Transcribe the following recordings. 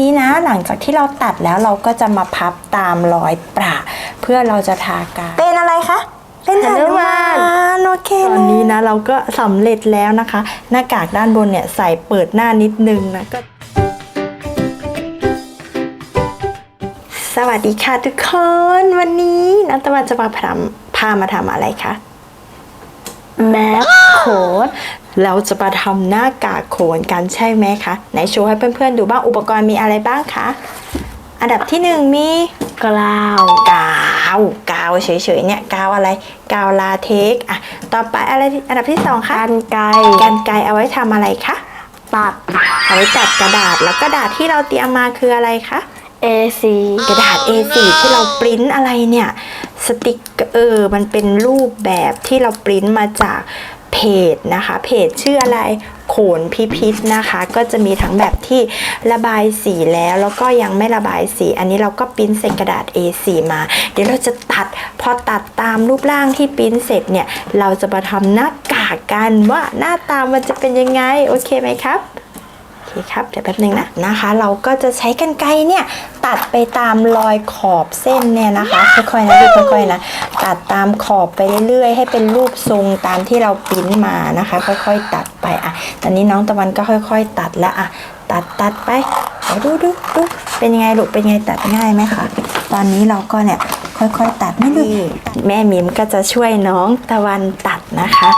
นี้นะหลังจากที่เราตัดแล้วเราก็จะมาพับตามรอยประเพื่อเราจะทากาวเป็นอะไรคะ เป็นหนุมานโอเคตอนนี้นะเราก็สำเร็จแล้วนะคะ หน้ากากด้านบนเนี่ยใส่เปิดหน้านิดนึงนะก็สวัสดีค่ะทุกคนวันนี้นันตะวันจะมาพาพามาทำอะไรคะแมสโค้ด เราจะมาทำหน้ากากโขนกันใช่ไหมคะ ไหนโชว์ให้เพื่อนๆดูบ้างอุปกรณ์มีอะไรบ้างคะ อันดับที่หนึ่งมีกลาว กาว กาวเฉยๆเนี่ยกาวอะไร กาวลาเทกซ์อะต่อไปอะไรอันดับที่สองคะกันไกรกันไกรเอาไว้ทำอะไรคะตัดเอาไว้ตัดกระดาษแล้วกระดาษที่เราเตรียมมาคืออะไรคะ AC กระดาษ A4 ที่เราปริ้นอะไรเนี่ย สติกเออ มันเป็นรูปแบบที่เราปริ้นมาจาก เพจนะคะ เพจชื่ออะไรโขนพิพิธนะคะ ก็จะมีทั้งแบบที่ระบายสีแล้วแล้วก็ยังไม่ระบายสี อันนี้เราก็ปิ้นเศษกระดาษ A4 มา เดี๋ยวเราจะตัดพอตัดตามรูปร่างที่ปิ้นเสร็จเนี่ย เราจะมาทำหน้ากากกันว่าหน้าตามันจะเป็นยังไง โอเคไหมครับ คครับ เดี๋ยวแป๊บนึงนะนะคะ เราก็จะใช้กันไกรเนี่ยตัดไปตามรอยขอบเส้นเนี่ยนะคะค่อยๆนะดูค่อยๆนะตัดตามขอบไปเรื่อยๆ ให้เป็นรูปทรงตามที่เราปิ้นมานะคะ ค่อยๆ ตัดไปอะตอนนี้น้องตะวันก็ค่อย ๆ ตัดแล้วอะตัดตัดไปดูดูดูเป็นยังไงลูกเป็นยังไงตัดง่ายไหมคะตอนนี้เราก็เนี่ยค่อยๆ ตัดไม่ดีแม่มิมก็จะช่วยน้องตะวันตัดนะคะ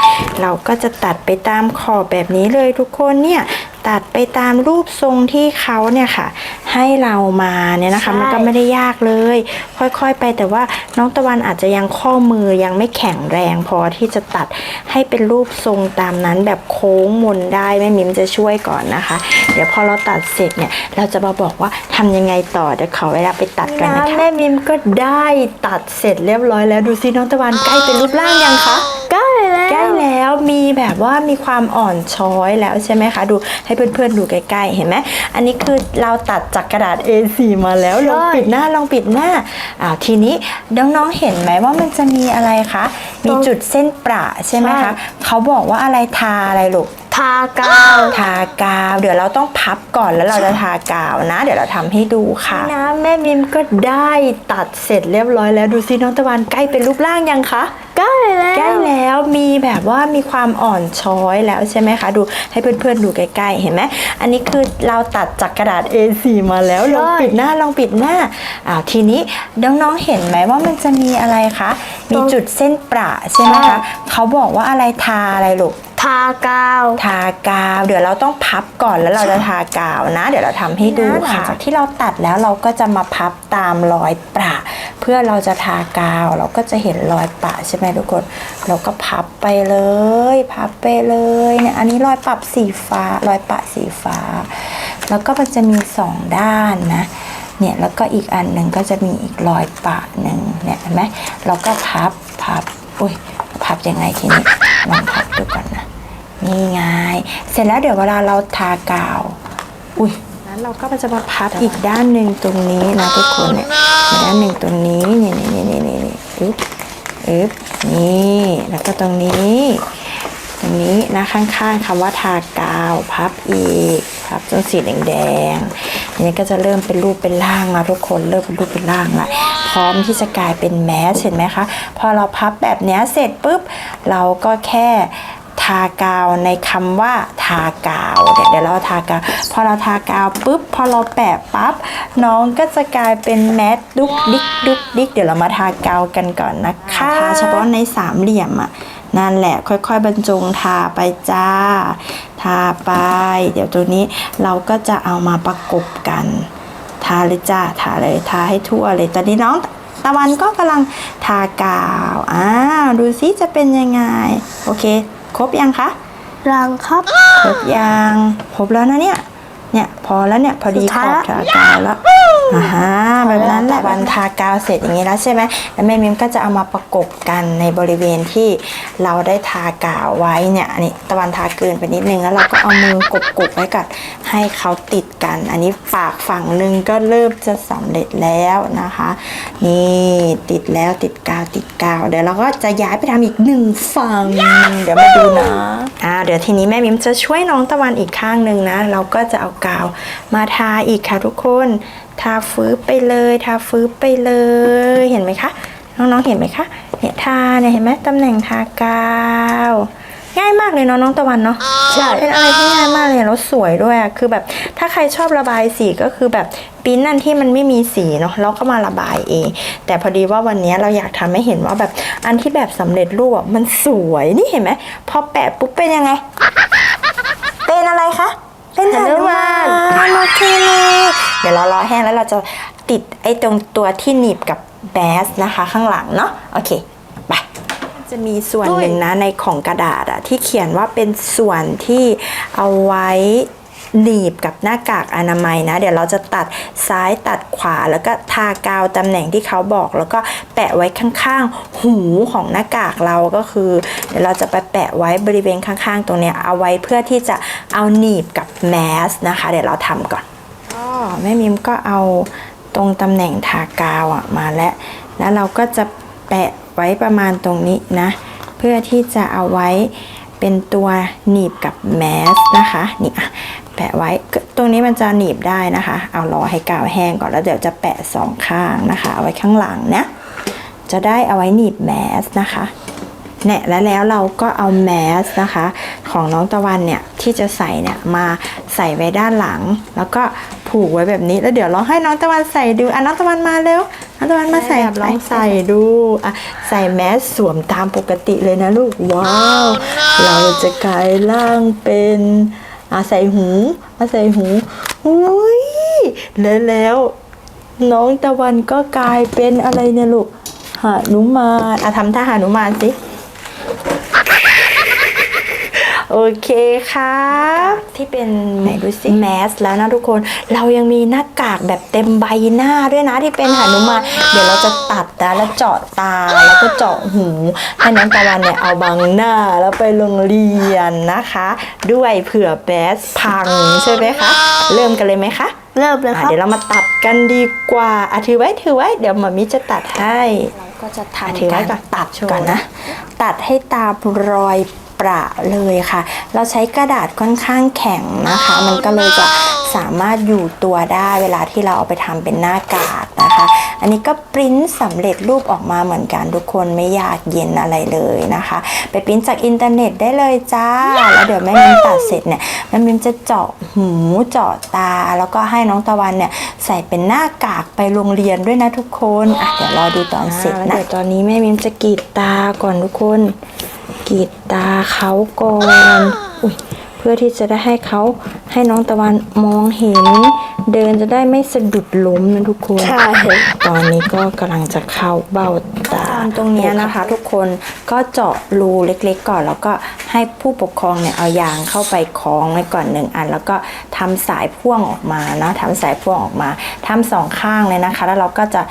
เราก็จะตัดไปตามขอบแบบนี้เลยทุกคนเนี่ย ตัดไปตามรูปทรงที่เขาเนี่ยค่ะ ให้เรามาเนี่ยนะคะใช่มันก็ไม่ได้ยากเลย ค่อยๆไปแต่ว่าน้องตะวันอาจจะยังข้อมือยังไม่แข็งแรงพอที่จะตัดให้เป็นรูปทรงตามนั้นแบบโค้งมนได้แม่มิมจะช่วยก่อนนะคะ เดี๋ยวพอเราตัดเสร็จเนี่ยเราจะมาบอกว่าทำยังไงต่อเดี๋ยวขอเวลาไปตัดกันนะคะแม่มิมก็ได้ตัดเสร็จเรียบร้อยแล้วดูสิน้องตะวันใกล้เป็นรูปร่างยังคะใกล้ แล้วใกล้แล้วมีแบบว่ามีความอ่อนช้อยแล้วใช่ไหมคะดูให้เพื่อนๆดูใกล้ๆเห็นไหมอันนี้คือเราตัดจากกระดาษ A4 มาแล้วลองปิดหน้าลองปิดหน้าอ่าทีนี้น้องๆเห็นไหมว่ามันจะมีอะไรคะมีจุดเส้นประใช่ไหมคะเขาบอกว่าอะไรทาอะไรลูกทากาวทากาว เดี๋ยวเราต้องพับก่อนแล้วเราจะทากาวนะ เดี๋ยวเราทำให้ดูค่ะนะแม่มิมก็ได้ตัดเสร็จเรียบร้อยแล้วดูสิน้องตะวันใกล้เป็นรูปร่างยังคะใกล้แล้วใกล้ แล้วมีแบบว่ามีความอ่อนช้อยแล้วใช่ไหมคะ ดูให้เพื่อนๆดูใกล้ๆเห็นไหมอันนี้คือเราตัดจากกระดาษ A4 มาแล้วลองปิดหน้าลองปิดหน้าอ้าวทีนี้น้องๆเห็นไหมว่ามันจะมีอะไรคะมีจุดเส้นประใช่ไหมคะเขาบอกว่าอะไรทาอะไรลูกทากาว ทากาว เดี๋ยวเราต้องพับก่อนแล้วเราจะทากาวนะ เดี๋ยวเราทำให้ดูค่ะ ที่เราตัดแล้วเราก็จะมาพับตามรอยประ พื่อเราจะทากาวเราก็จะเห็นรอยปะใช่ไหมทุกคน เราก็พับไปเลย พับไปเลยเนี่ยอันนี้รอยปรับสีฟ้ารอยปะสีฟ้า แล้วก็มันจะมีสองด้านนะเนี่ยแล้วก็อีกอันหนึ่งก็จะมีอีกรอยปะหนึ่งเนี่ยเห็นไหมเราก็พับพับอุ้ยพับยังไงทีนี้ลองพับดูก่อนนะนี่ไงเสร็จแล้วเดี๋ยวเวลาเราทากาวอุ้ย นั้นเราก็จะมาพับอีกด้านหนึ่งตรงนี้นะทุกคนเนี่ยอีกด้านหนึ่งตรงนี้นี่นี่นี่นี่นี่อึ๊บอึ๊บนี่แล้วก็ตรงนี้ตรงนี้นะข้างๆคำว่าทากาวพับอีกพับจนสีแดงๆอันนี้ก็จะเริ่มเป็นรูปเป็นร่างมาทุกคนเริ่มเป็นรูปเป็นร่างละพร้อมที่จะกลายเป็นแมสเห็นไหมคะพอเราพับแบบนี้เสร็จปุ๊บเราก็แค่ ทากาวในคำว่าทากาวเดี๋ยวเดี๋ยวเราทากาวพอเราทากาวปุ๊บพอเราแปะปั๊บน้องก็จะกลายเป็นแมสดุกดิกดุกดิกเดี๋ยวเรามาทากาวกันก่อนนะคะทาเฉพาะในสามเหลี่ยมอะนั่นแหละค่อยๆ บรรจงทาไปจ้า ทาไป เดี๋ยวตัวนี้เราก็จะเอามาประกบกัน ทาเลยจ้าทาเลยทาให้ทั่วเลยตอนนี้น้องตะวันก็กำลังทากาว อ้าว ดูซิจะเป็นยังไง โอเค ครบยังคะรังครับ ครบยังครบแล้วนะเนี่ย เนี่ยพอแล้วเนี่ยพอดีสุดขท้ายอบละทากาวแล้ว อ่าฮะแบบนั้นแหละวันทากาวเสร็จอย่างนี้แล้วใช่ไหมแล้วแม่มิมก็จะเอามาประกบกันในบริเวณที่เราได้ทากาวไว้เนี่ยอันนี้ตะวันทาเกินไปนิดนึงแล้วเราก็เอามือกบๆไว้ก่อนให้เขาติดกัน อันนี้ปากฝั่งหนึ่งก็เริ่มจะสำเร็จแล้วนะคะ นี่ติดแล้วติดกาวติดกาวเดี๋ยวเราก็จะย้ายไปทำอีกหนึ่งฝั่งเดี๋ยวมาดูนะอ่าเดี๋ยวทีนี้แม่มิมจะช่วยน้องตะวันอีกข้างหนึ่งนะ เราก็จะเอากาวมาทาอีกค่ะทุกคน ทาฟื้ไปเลยทาฟื้ไปเลยเห็นไหมคะน้องๆเห็นไหมคะเนี่ยทาเนี่ยเห็นไหมตำแหน่งทากาวง่ายมากเลยเนาะน้องตะวันเนาะใช่เป็นอะไรที่ง่ายมากเลยแล้วสวยด้วยอะคือแบบถ้าใครชอบระบายสีก็คือแบบปริ้นนั่นที่มันไม่มีสีเนาะเราก็มาระบายเอง แต่พอดีว่าวันนี้เราอยากทำให้เห็นว่าแบบอันที่แบบสำเร็จรูปอะมันสวยนี่เห็นไหมพอแปะปุ๊บเป็นยังไง เป็นอะไรคะเป็นหนุมานโอเคเลย เดี๋ยวเรารอแห้งแล้วเราจะติดไอ้ตรงตัวที่หนีบกับแบสนะคะข้างหลังเนาะโอเคไปจะมีส่วนหนึ่งนะในของกระดาษอะที่เขียนว่าเป็นส่วนที่เอาไว้หนีบกับหน้ากากอนามัยนะ เดี๋ยวเราจะตัดซ้ายตัดขวาแล้วก็ทากาวตำแหน่งที่เขาบอก แล้วก็แปะไว้ข้างๆ หูของหน้ากากเราก็คือ เดี๋ยวเราจะไปแปะไว้บริเวณข้างๆ ตรงเนี้ยเอาไว้เพื่อที่จะเอาหนีบกับแมสนะคะ เดี๋ยวเราทำก่อน แม่มิมก็เอาตรงตำแหน่งทากาวอะมาแล้ว แล้วเราก็จะแปะไว้ประมาณตรงนี้นะ เพื่อที่จะเอาไว้เป็นตัวหนีบกับแมสนะคะนี่อะแปะไว้ตรงนี้มันจะหนีบได้นะคะ เอารอให้กาวแห้งก่อนแล้วเดี๋ยวจะแปะสองข้างนะคะ เอาไว้ข้างหลังนะจะได้เอาไว้หนีบแมสนะคะ เนี่ยแล้วแล้วเราก็เอาแมสนะคะ ของน้องตะวันเนี่ยที่จะใส่เนี่ยมาใส่ไว้ด้านหลัง แล้วก็ผูกไว้แบบนี้แล้วเดี๋ยวเราให้น้องตะวันใส่ดูอะน้องตะวันมาเร็วน้องตะวันมาใส่ลองใส่ดูอะใส่แมสสวมตามปกติเลยนะลูกว้าว เราจะกลายร่างเป็นอะใส่หูอะใส่หูอุ้ยแล้วแล้วน้องตะวันก็กลายเป็นอะไรเนี่ยลูกหานุมานอะทำท่าหานุมานสิ โอเคครับที่เป็นไหนดูสิแมสแล้วนะทุกคน เรายังมีหน้ากากแบบเต็มใบหน้าด้วยนะที่เป็นหนุมานเดี๋ยวเราจะตัดนะแล้วเจาะตาแล้วก็เจาะหูให้น้องตะวันเนี่ยเอาบังหน้าแล้วไปโรงเรียนนะคะ ด้วยเผื่อแมสพังใช่ไหมคะ เริ่มกันเลยไหมคะ เริ่มเลยอะครับเดี๋ยวเรามาตัดกันดีกว่าอะถือไว้ถือไว้เดี๋ยวหมามิจะตัดให้เราก็จะทำถือไว้ก่อนตัดก่อนนะ ตัดให้ตามรอยประเลยค่ะ เราใช้กระดาษค่อนข้างแข็งนะคะ มันก็เลยจะสามารถอยู่ตัวได้เวลาที่เราเอาไปทำเป็นหน้ากาก นะคะ อันนี้ก็ปริ้นสำเร็จรูปออกมาเหมือนกันทุกคนไม่ยากเย็นอะไรเลยนะคะ ไปปริ้นจากอินเทอร์เน็ตได้เลยจ้า แล้วเดี๋ยวแม่มิมตัดเสร็จเนี่ยแม่มิมจะเจาะหูเจาะตา แล้วก็ให้น้องตะวันเนี่ยใส่เป็นหน้ากากไปโรงเรียนด้วยนะทุกคนอะเดี๋ยวรอดูตอนเสร็จนะเดี๋ยวตอนนี้แม่มิมจะกรีดตาก่อนทุกคนกรีดตาเขาก่อน อุ้ยเพื่อที่จะได้ให้เขาให้น้องตะวันมองเห็น เดินจะได้ไม่สะดุดล้มนะทุกคนใช่ตอนนี้ก็กำลังจะเข้าเบ้าตา ตรงนี้นะคะ ทุกคนก็เจาะรูเล็กๆก่อน แล้วก็ให้ผู้ปกครองเนี่ยเอายางเข้าไปคล้องไว้ก่อนหนึ่งอัน แล้วก็ทำสายพ่วงออกมานะทำสายพ่วงออกมาทำสองข้างเลยนะคะ แล้วเราก็จะ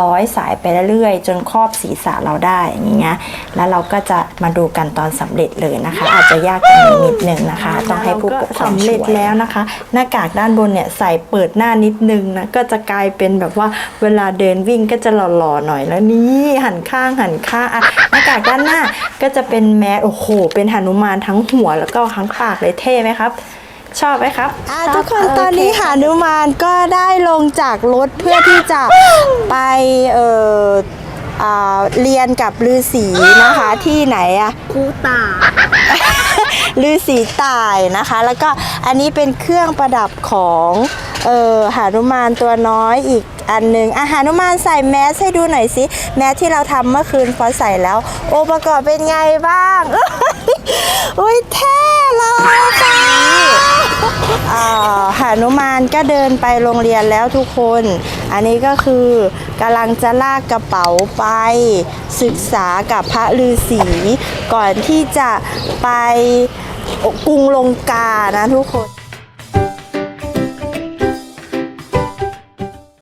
ร้อยสายไปเรื่อยๆจนครอบศีรษะเราได้อย่างเงี้ยแล้วเราก็จะมาดูกันตอนสำเร็จเลยนะคะ อาจจะยากกันนิดนึงนะคะ ต้องให้ผู้ปกครองสำเร็จแล้วนะคะ หน้ากากด้านบนเนี่ยใส่เปิดหน้านิดนึงนะก็จะกลายเป็นแบบว่าเวลาเดินวิ่งก็จะหล่อๆหน่อยแล้วนี่หันข้างหันข้างอะหน้ากากด้านหน้าก็จะเป็นแมสโอ้โห เป็นหนุมานทั้งหัวแล้วก็ทั้งปากเลยเท่ไหมครับ ชอบไหมครับทุกคนตอนนี้หานุมานก็ได้ลงจากรถเพื่อที่จะไปเอ่ออ่าเรียนกับฤาษีนะคะที่ไหนอะครูตาฤาษีตายนะคะ แล้วก็อันนี้เป็นเครื่องประดับของ เออหานุมานตัวน้อยอีกอันหนึ่งอาหานุมานใส่แมสให้ดูหน่อยสิ แมสที่เราทำเมื่อคืนพอใส่แล้ว โอประกอบเป็นไงบ้างอุ้ยเท่เลยค่ะหานุมานก็เดินไปโรงเรียนแล้วทุกคน อันนี้ก็คือกำลังจะลากกระเป๋าไป ศึกษากับพระฤาษีก่อนที่จะไปกรุงลงกานะทุกคน